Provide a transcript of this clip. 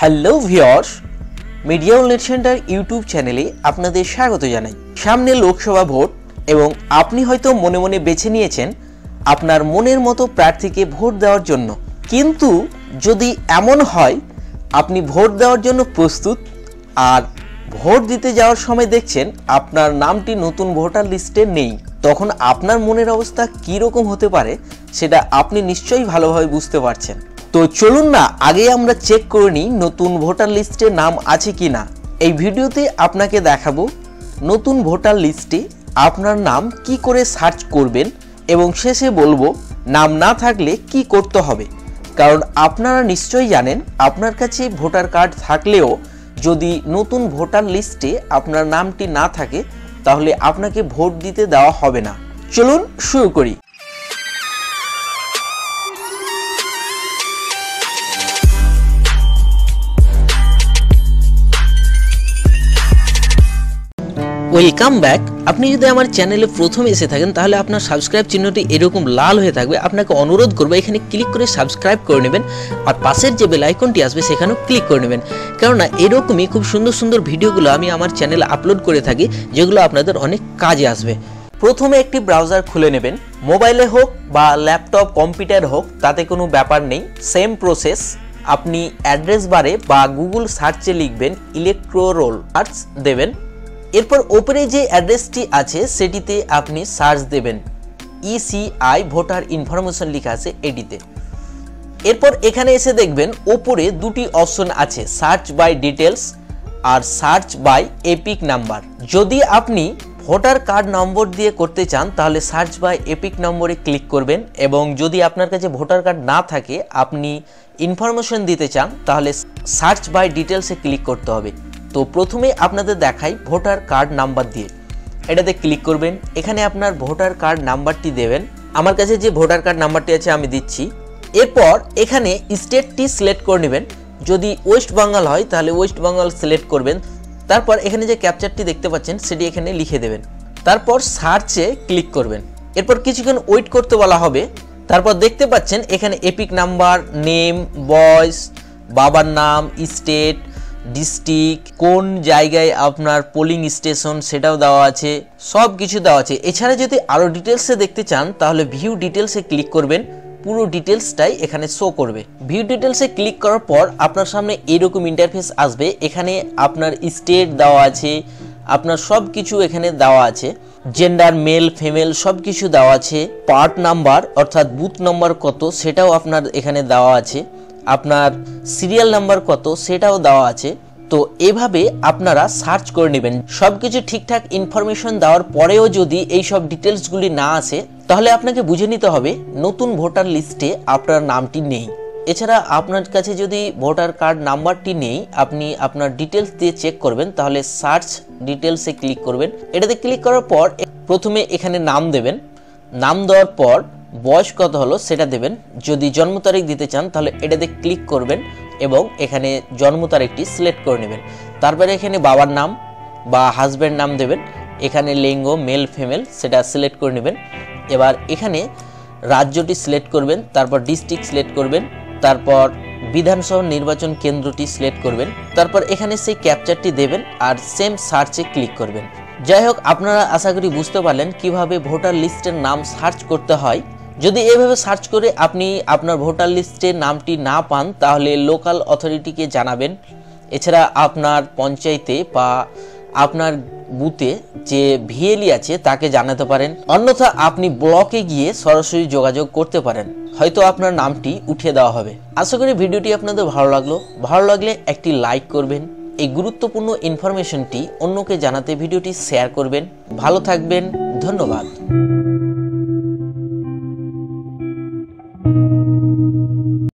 Hello ভিওর্স media উল্লেট centre YouTube চ্যানেলে আপনাদের স্বাগত জানাই। সামনে লোকসভা ভোট এবং আপনি হয়তো মনে মনে বেছে নিয়েছেন আপনার মনের মতো প্রার্থীকে ভোট দেওয়ার জন্য। কিন্তু যদি এমন হয়, আপনি ভোট দেওয়ার জন্য প্রস্তুত আর ভোট দিতে যাওয়ার সময় দেখছেন আপনার নামটি নতুন ভোটার লিস্টে নেই, তখন আপনার মনের অবস্থা কী রকম হতে পারে সেটা আপনি নিশ্চয়ই ভালোভাবে বুঝতে পারছেন। তো চলুন না, আগে আমরা চেক করে নিই নতুন ভোটার লিস্টে নাম আছে কি না এই ভিডিওতে আপনাকে দেখাবো নতুন ভোটার লিস্টে আপনার নাম কি করে সার্চ করবেন এবং শেষে বলব নাম না থাকলে কি করতে হবে। কারণ আপনারা নিশ্চয়ই জানেন, আপনার কাছে ভোটার কার্ড থাকলেও যদি নতুন ভোটার লিস্টে আপনার নামটি না থাকে, তাহলে আপনাকে ভোট দিতে দেওয়া হবে না। চলুন শুরু করি। ওয়েলকাম ব্যাক আপনি যদি আমার চ্যানেলে প্রথম এসে থাকেন, তাহলে আপনার সাবস্ক্রাইব চিহ্নটি এরকম লাল হয়ে থাকবে। আপনাকে অনুরোধ করব, এখানে ক্লিক করে সাবস্ক্রাইব করে নেবেন আর পাশের যে বেল আইকনটি আসবে, সেখানেও ক্লিক করে নেবেন। কেননা এরকমই খুব সুন্দর সুন্দর ভিডিওগুলো আমি আমার চ্যানেলে আপলোড করে থাকি, যেগুলো আপনাদের অনেক কাজে আসবে। প্রথমে একটি ব্রাউজার খুলে নেবেন। মোবাইলে হোক বা ল্যাপটপ কম্পিউটার হোক, তাতে কোনো ব্যাপার নেই। সেম প্রসেস আপনি অ্যাড্রেস বারে বা গুগল সার্চে লিখবেন ইলেকট্রোরোল আর্টস দেবেন। এরপর ওপরে যে অ্যাড্রেসটি আছে, সেটিতে আপনি সার্চ দেবেন ইসিআই ভোটার ইনফরমেশন লেখা আছে এটিতে। এরপর এখানে এসে দেখবেন ওপরে দুটি অপশন আছে, সার্চ বাই ডিটেলস আর সার্চ বাই এপিক নাম্বার। যদি আপনি ভোটার কার্ড নম্বর দিয়ে করতে চান, তাহলে সার্চ বাই এপিক নম্বরে ক্লিক করবেন এবং যদি আপনার কাছে ভোটার কার্ড না থাকে, আপনি ইনফরমেশন দিতে চান, তাহলে সার্চ বাই ডিটেলসে ক্লিক করতে হবে। তো প্রথমে আপনাদের দেখাই ভোটার কার্ড নাম্বার দিয়ে। এটাতে ক্লিক করবেন। এখানে আপনার ভোটার কার্ড নাম্বারটি দেবেন। আমার কাছে যে ভোটার কার্ড নাম্বারটি আছে, আমি দিচ্ছি। এরপর এখানে স্টেটটি সিলেক্ট করে নেবেন। যদি ওয়েস্ট বেঙ্গল হয়, তাহলে ওয়েস্ট বেঙ্গল সিলেক্ট করবেন। তারপর এখানে যে ক্যাপচারটি দেখতে পাচ্ছেন, সেটি এখানে লিখে দেবেন। তারপর সার্চে ক্লিক করবেন। এরপর কিছুক্ষণ ওয়েট করতে বলা হবে। তারপর দেখতে পাচ্ছেন, এখানে এপিক নাম্বার, নেম, বয়স, বাবার নাম, স্টেট ডিস্ট্রিক্ট, কোন জায়গায় আপনার পোলিং স্টেশন সেটাও দেওয়া আছে সব কিছু দেওয়া আছে। এছাড়া যদি আরও ডিটেলসে দেখতে চান, তাহলে ভিউ ডিটেলসে ক্লিক করবেন, পুরো ডিটেলসটাই এখানে শো করবে। ভিউ ডিটেলসে ক্লিক করার পর আপনার সামনে এরকম ইন্টারফেস আসবে, এখানে আপনার স্টেট দেওয়া আছে, আপনার সব কিছু এখানে দেওয়া আছে জেন্ডার মেল ফিমেল সব কিছু দেওয়া আছে পার্ট নাম্বার অর্থাৎ বুথ নাম্বার কত সেটাও আপনার এখানে দেওয়া আছে। আপনার সিরিয়াল নাম্বার কত সেটাও দেওয়া আছে। তো এভাবে আপনারা সার্চ করে নেবেন। সব কিছু ঠিকঠাক ইনফরমেশন দেওয়ার পরেও যদি এই সব ডিটেলসগুলি না আসে, তাহলে আপনাকে বুঝে নিতে হবে নতুন ভোটার লিস্টে আপনার নামটি নেই। এছাড়া আপনার কাছে যদি ভোটার কার্ড নাম্বারটি নেই, আপনি আপনার ডিটেলস দিয়ে চেক করবেন, তাহলে সার্চ ডিটেলসে ক্লিক করবেন। এটাতে ক্লিক করার পর প্রথমে এখানে নাম দেবেন। নাম দেওয়ার পর বয়স কত হলো সেটা দেবেন। যদি জন্ম তারিখ দিতে চান, তাহলে এটাতে ক্লিক করবেন এবং এখানে জন্ম তারিখটি সিলেক্ট করে নেবেন। তারপরে এখানে বাবার নাম বা হাজব্যান্ড নাম দেবেন। এখানে লিঙ্গ মেল ফিমেল সেটা সিলেক্ট করে নেবেন। এবার এখানে রাজ্যটি সিলেক্ট করবেন, তারপর ডিস্ট্রিক্ট সিলেক্ট করবেন, তারপর বিধানসভা নির্বাচন কেন্দ্রটি সিলেক্ট করবেন, তারপর এখানে সেই ক্যাপচারটি দেবেন আর সেম সার্চে ক্লিক করবেন। যাই হোক, আপনারা আশা করি বুঝতে পারলেন কীভাবে ভোটার লিস্টের নাম সার্চ করতে হয়। যদি এভাবে সার্চ করে আপনি আপনার ভোটার লিস্টে নামটি না পান, তাহলে লোকাল অথরিটিকে জানাবেন। এছাড়া আপনার পঞ্চায়েতে বা আপনার বুথে যে ভিএলই আছে, তাকে জানাতে পারেন। অন্যথা আপনি ব্লকে গিয়ে সরাসরি যোগাযোগ করতে পারেন। হয়তো আপনার নামটি উঠিয়ে দেওয়া হবে। আশা করি ভিডিওটি আপনাদের ভালো লাগল। ভালো লাগলে একটি লাইক করবেন। এই গুরুত্বপূর্ণ ইনফরমেশনটি অন্যকে জানাতে ভিডিওটি শেয়ার করবেন। ভালো থাকবেন। ধন্যবাদ।